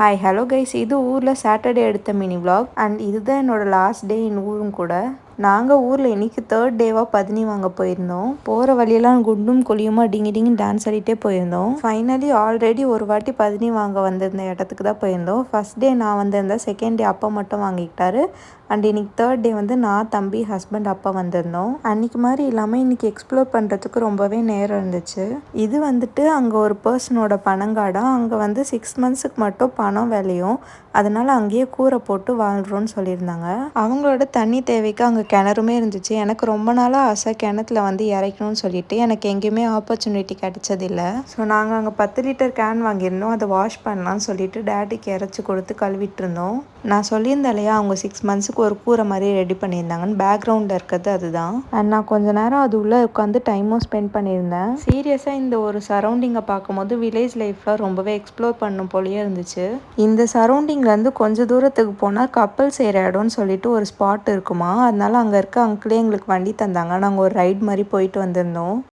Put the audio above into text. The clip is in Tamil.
ஹாய் ஹலோ கைஸ் இது ஊரில் சாட்டர்டே எடுத்த மினி விளாக் அண்ட் இதுதான் என்னோட லாஸ்ட் டே இன் ஊரும் கூட. நாங்கள் ஊரில் இன்றைக்கி தேர்ட் டேவாக பதினி வாங்க போயிருந்தோம். போகிற வழியெல்லாம் குண்டும் குழியுமா டிங்கி டிங்கி டான்ஸ் ஆடிட்டே போயிருந்தோம். ஃபைனலி ஆல்ரெடி ஒரு வாட்டி பதினி வாங்க வந்திருந்த இடத்துக்கு தான் போயிருந்தோம். ஃபர்ஸ்ட் டே நான் வந்திருந்தேன். செகண்ட் டே அப்பா மட்டும் வாங்கிக்கிட்டாரு. அண்ட் இன்னைக்கு தேர்ட் டே வந்து நான் தம்பி ஹஸ்பண்ட் அப்பா வந்திருந்தோம். அன்னைக்கு மாதிரி இல்லாமல் இன்னைக்கு எக்ஸ்ப்ளோர் பண்ணுறதுக்கு ரொம்பவே நேரம் இருந்துச்சு. இது வந்துட்டு அங்கே ஒரு பர்சனோட பணங்காடம் அங்கே வந்து சிக்ஸ் மந்த்ஸுக்கு மட்டும் பணம் விளையும். அதனால அங்கேயே கூரை போட்டு வாழ்கிறோன்னு சொல்லியிருந்தாங்க. அவங்களோட தண்ணி தேவைக்கு அங்கே கிணறுமே இருந்துச்சு. எனக்கு ரொம்ப நாளாக ஆசை கிணத்துல வந்து இறைக்கணும்னு சொல்லிட்டு. எனக்கு எங்கேயுமே ஆப்பர்ச்சுனிட்டி கிடைச்சதில்ல. ஸோ நாங்கள் அங்கே பத்து லிட்டர் கேன் வாங்கியிருந்தோம். அதை வாஷ் பண்ணலாம்னு சொல்லிட்டு டேடிக்கு இறச்சி கொடுத்து கழுவிட்டு இருந்தோம். நான் சொல்லியிருந்தேன் இல்லையா அவங்க சிக்ஸ் மந்த்ஸுக்கு ஒரு கூரை மாதிரி ரெடி பண்ணியிருந்தாங்கன்னு பேக்ரவுண்டில் இருக்கிறது அதுதான். அண்ட் நான் கொஞ்ச நேரம் அது உள்ளே உட்காந்து டைமும் ஸ்பெண்ட் பண்ணியிருந்தேன். சீரியஸாக இந்த ஒரு சரௌண்டிங்கை பார்க்கும்போது வில்லேஜ் லைஃப்பில் ரொம்பவே எக்ஸ்ப்ளோர் பண்ணும் போலயே இருந்துச்சு. இந்த சரௌண்டிங்லேருந்து கொஞ்சம் தூரத்துக்கு போனால் கப்பல் செய்கிற இடம்னு சொல்லிட்டு ஒரு ஸ்பாட் இருக்குமா? அதனால அங்கே இருக்க அங்கிளே எங்களுக்கு வண்டி தந்தாங்க. நாங்கள் ஒரு ரைட் மாதிரி போயிட்டு வந்திருந்தோம்.